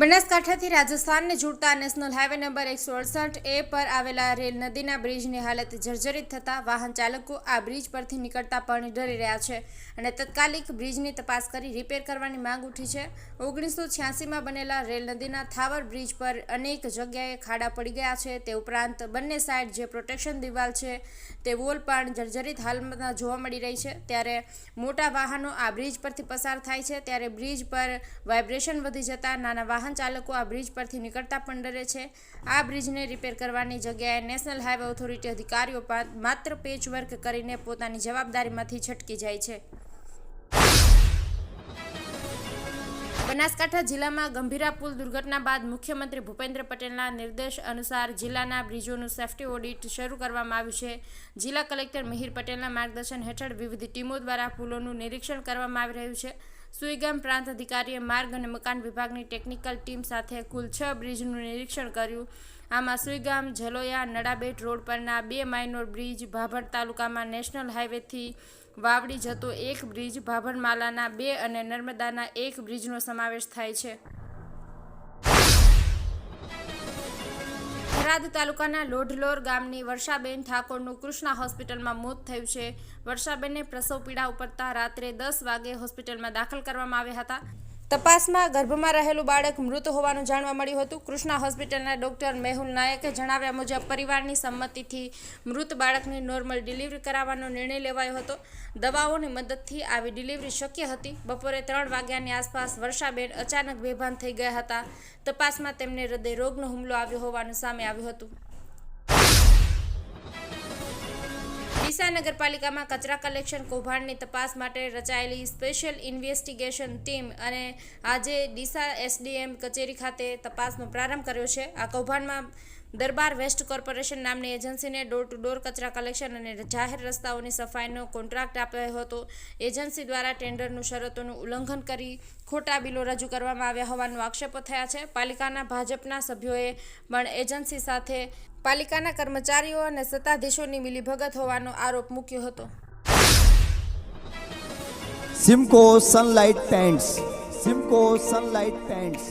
બનાસકાંઠાથી રાજસ્થાનને જોડતા national highway number એકસો અડસઠ એ પર આવેલા રેલ નદીના બ્રિજની હાલત જર્જરિત થતાં વાહન ચાલકો આ બ્રિજ પરથી નીકળતા પણ ડરી રહ્યા છે અને તત્કાલિક બ્રિજની તપાસ કરી રિપેર કરવાની માંગ ઉઠી છે. ઓગણીસો છ્યાસીમાં બનેલા રેલ નદીના થાવર બ્રિજ પર અનેક જગ્યાએ ખાડા પડી ગયા છે. તે ઉપરાંત બંને સાઇડ જે પ્રોટેક્શન દિવાલ છે તે વોલ પણ જર્જરિત હાલમાં જોવા મળી રહી છે. ત્યારે મોટા વાહનો આ બ્રિજ પરથી પસાર થાય છે. ત્યારે બ્રિજ પર વાઇબ્રેશન વધી જતા નાના વાહન ચાલકો આ બ્રિજ પરથી નીકળતા પણ ડરે છે. આ બ્રિજને રિપેર કરવાની જગ્યાએ નેશનલ હાઈવે ઓથોરિટી અધિકારીઓ માત્ર પેચ વર્ક કરીને પોતાની જવાબદારીમાંથી છટકી જાય છે. બનાસકાંઠા જિલ્લામાં ગંભીરા પુલ દુર્ઘટના બાદ મુખ્યમંત્રી ભૂપેન્દ્ર પટેલના નિર્દેશ અનુસાર જિલ્લાના બ્રિજોનું સેફ્ટી ઓડિટ શરૂ કરવામાં આવ્યું છે. જિલ્લા કલેક્ટર મિહિર પટેલના માર્ગદર્શન હેઠળ વિવિધ ટીમો દ્વારા પુલોનું નિરીક્ષણ કરવામાં આવી રહ્યું છે. સુઈગામ પ્રાંત અધિકારીએ માર્ગ અને મકાન વિભાગની ટેકનિકલ ટીમ સાથે કુલ છ બ્રિજનું નિરીક્ષણ કર્યું. આમાં સુઈગામ જલોયા નડાબેટ રોડ પરના બે માઇનોર બ્રિજ, ભાભર તાલુકામાં નેશનલ હાઇવેથી વાવડી જતો એક બ્રિજ, ભાભરમાલાના બે અને નર્મદાના એક બ્રિજનો સમાવેશ થાય છે. થરાદ તાલુકાના લોઢલોર ગામની વર્ષાબેન ઠાકોરનું કૃષ્ણા હોસ્પિટલમાં મોત થયું છે. વર્ષાબેનને પ્રસવ પીડા ઉપડતા રાત્રે દસ વાગે હોસ્પિટલમાં દાખલ કરવામાં આવ્યા હતા. તપાસમાં ગર્ભમાં રહેલું બાળક મૃત હોવાનું જાણવા મળ્યું હતું. કૃષ્ણા હોસ્પિટલના ડોક્ટર મેહુલ નાયકે જણાવ્યા મુજબ, પરિવારની સંમતિથી મૃત બાળકની નોર્મલ ડિલિવરી કરાવવાનો નિર્ણય લેવાયો હતો. દવાઓની મદદથી આવી ડિલિવરી શક્ય હતી. બપોરે ત્રણ વાગ્યાની આસપાસ વર્ષાબેન અચાનક બેભાન થઈ ગયા હતા. તપાસમાં તેમને હૃદય રોગનો હુમલો આવ્યો હોવાનું સામે આવ્યું હતું. ડીસા નગરપાલિકામાં કચરા કલેક્શન કૌભાંડની તપાસ માટે રચાયેલી સ્પેશિયલ ઇન્વેસ્ટિગેશન ટીમ અને આજે ડીસા એસડીએમ કચેરી ખાતે તપાસનો પ્રારંભ કર્યો છે. આ કૌભાંડમાં દરબાર વેસ્ટ કોર્પોરેશન નામની એજન્સીને ડોર ટુ ડોર કચરા કલેક્શન અને જાહેર રસ્તાઓની સફાઈનો કોન્ટ્રાક્ટ આપ્યો હતો. એજન્સી દ્વારા ટેન્ડરનું શરતોનું ઉલ્લંઘન કરી ખોટા બિલો રજૂ કરવામાં આવ્યા હોવાનો આક્ષેપો થયા છે. પાલિકાના ભાજપના સભ્યોએ પણ એજન્સી સાથે પાલિકાના કર્મચારીઓ અને સત્તાધીશોની મિલીભગત હોવાનો આરોપ મૂક્યો હતો. Simco Sunlight paints Simco Sunlight paints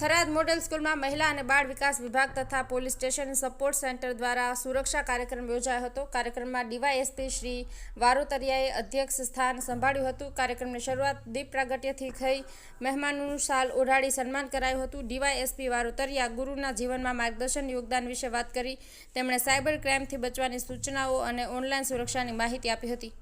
Tharad model સ્કૂલમાં મહિલા અને બાળ વિકાસ વિભાગ તથા પોલીસ સ્ટેશન સપોર્ટ સેન્ટર દ્વારા સુરક્ષા કાર્યક્રમ યોજાયો હતો. કાર્યક્રમમાં ડીવાયએસપી શ્રી વારોતરિયાએ અધ્યક્ષ સ્થાન સંભાળ્યું હતું. કાર્યક્રમની શરૂઆત દીપ પ્રાગટ્યથી થઈ મહેમાનોનું શાલ ઓઢાડી સન્માન કરાયું હતું. ડીવાયએસપી વારોતરિયા ગુરુના જીવનમાં માર્ગદર્શન યોગદાન વિશે વાત કરી. તેમણે સાયબર ક્રાઇમથી બચવાની સૂચનાઓ અને ઓનલાઈન સુરક્ષાની માહિતી આપી હતી.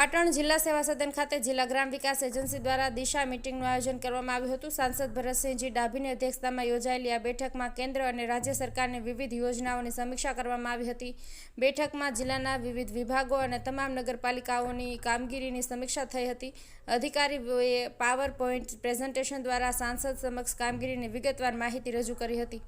પાટણ જિલ્લા સેવા સદન ખાતે જિલ્લા ગ્રામ વિકાસ એજન્સી દ્વારા દિશા મીટિંગનું આયોજન કરવામાં આવ્યું હતું. સાંસદ ભરતસિંહજી ડાભીની અધ્યક્ષતામાં યોજાયેલી આ બેઠકમાં કેન્દ્ર અને રાજ્ય સરકારની વિવિધ યોજનાઓની સમીક્ષા કરવામાં આવી હતી. બેઠકમાં જિલ્લાના વિવિધ વિભાગો અને તમામ નગરપાલિકાઓની કામગીરીની સમીક્ષા થઈ હતી. અધિકારીઓએ પાવર પોઈન્ટ પ્રેઝન્ટેશન દ્વારા સાંસદ સમક્ષ કામગીરીની વિગતવાર માહિતી રજૂ કરી હતી.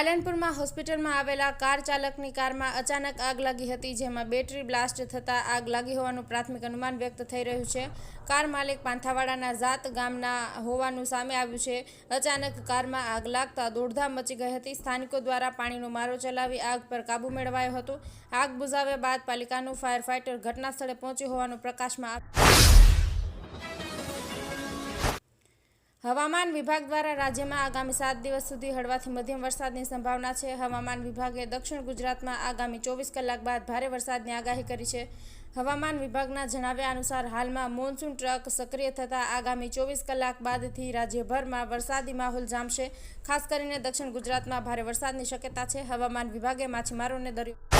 પાલનપુરમાં હોસ્પિટલમાં આવેલા કાર ચાલકની કારમાં અચાનક આગ લાગી હતી, જેમાં બેટરી બ્લાસ્ટ થતાં આગ લાગી હોવાનું પ્રાથમિક અનુમાન વ્યક્ત થઈ રહ્યું છે. કાર માલિક પાંથાવાડાના જાત ગામના હોવાનું સામે આવ્યું છે. અચાનક કારમાં આગ લાગતા દોડધામ મચી ગઈ હતી. સ્થાનિકો દ્વારા પાણીનો મારો ચલાવી આગ પર કાબૂ મેળવાયો હતો. આગ બુઝાવ્યા બાદ પાલિકાનું ફાયર ફાઇટર ઘટના સ્થળે પહોંચ્યું હોવાનું પ્રકાશમાં આવ્યું. હવામાન વિભાગ દ્વારા રાજ્યમાં આગામી સાત દિવસ સુધી હળવાથી મધ્યમ વરસાદની સંભાવના છે. હવામાન વિભાગે દક્ષિણ ગુજરાતમાં આગામી ચોવીસ કલાક બાદ ભારે વરસાદની આગાહી કરી છે. હવામાન વિભાગના જણાવ્યા અનુસાર હાલમાં મોન્સૂન ટ્રક સક્રિય થતાં આગામી ચોવીસ કલાક બાદથી રાજ્યભરમાં વરસાદી માહોલ જામશે. ખાસ કરીને દક્ષિણ ગુજરાતમાં ભારે વરસાદની શક્યતા છે. હવામાન વિભાગે માછીમારોને દરિયો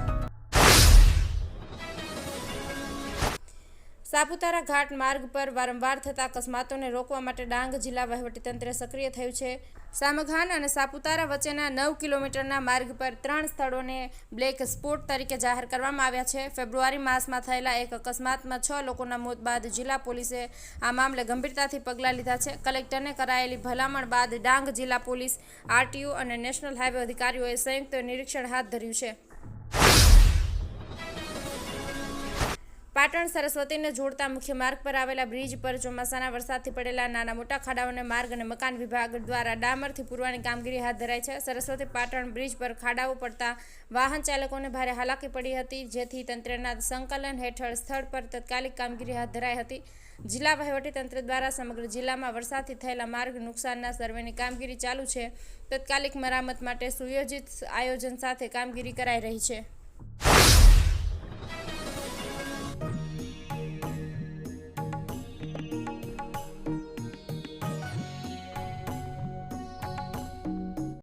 સાપુતારા ઘાટ માર્ગ પર વારંવાર થતા અકસ્માતોને રોકવા માટે ડાંગ જિલ્લા વહીવટીતંત્ર સક્રિય થયું છે. સામઘાન અને સાપુતારા વચ્ચેના નવ કિલોમીટરના માર્ગ પર ત્રણ સ્થળોને બ્લેક સ્પોટ તરીકે જાહેર કરવામાં આવ્યા છે. ફેબ્રુઆરી માસમાં થયેલા એક અકસ્માતમાં છ લોકોના મોત બાદ જિલ્લા પોલીસે આ મામલે ગંભીરતાથી પગલાં લીધા છે. કલેક્ટરને કરાયેલી ભલામણ બાદ ડાંગ જિલ્લા પોલીસ આરટીયુ અને નેશનલ હાઈવે અધિકારીઓએ સંયુક્ત નિરીક્ષણ હાથ ધર્યું છે. પાટણ સરસ્વતીને જોડતા મુખ્ય માર્ગ પર આવેલા બ્રિજ પર ચોમાસાના વરસાદથી પડેલા નાના મોટા ખાડાઓને માર્ગ અને મકાન વિભાગ દ્વારા ડામરથી પૂરવાની કામગીરી હાથ ધરાઈ છે. સરસ્વતી પાટણ બ્રિજ પર ખાડાઓ પડતા વાહન ચાલકોને ભારે હાલાકી પડી હતી, જેથી તંત્રના સંકલન હેઠળ સ્થળ પર તાત્કાલિક કામગીરી હાથ ધરાઈ હતી. જિલ્લા વહીવટીતંત્ર દ્વારા સમગ્ર જિલ્લામાં વરસાદથી થયેલા માર્ગ નુકસાનના સર્વેની કામગીરી ચાલુ છે. તાત્કાલિક મરામત માટે સુયોજિત આયોજન સાથે કામગીરી કરાઈ રહી છે.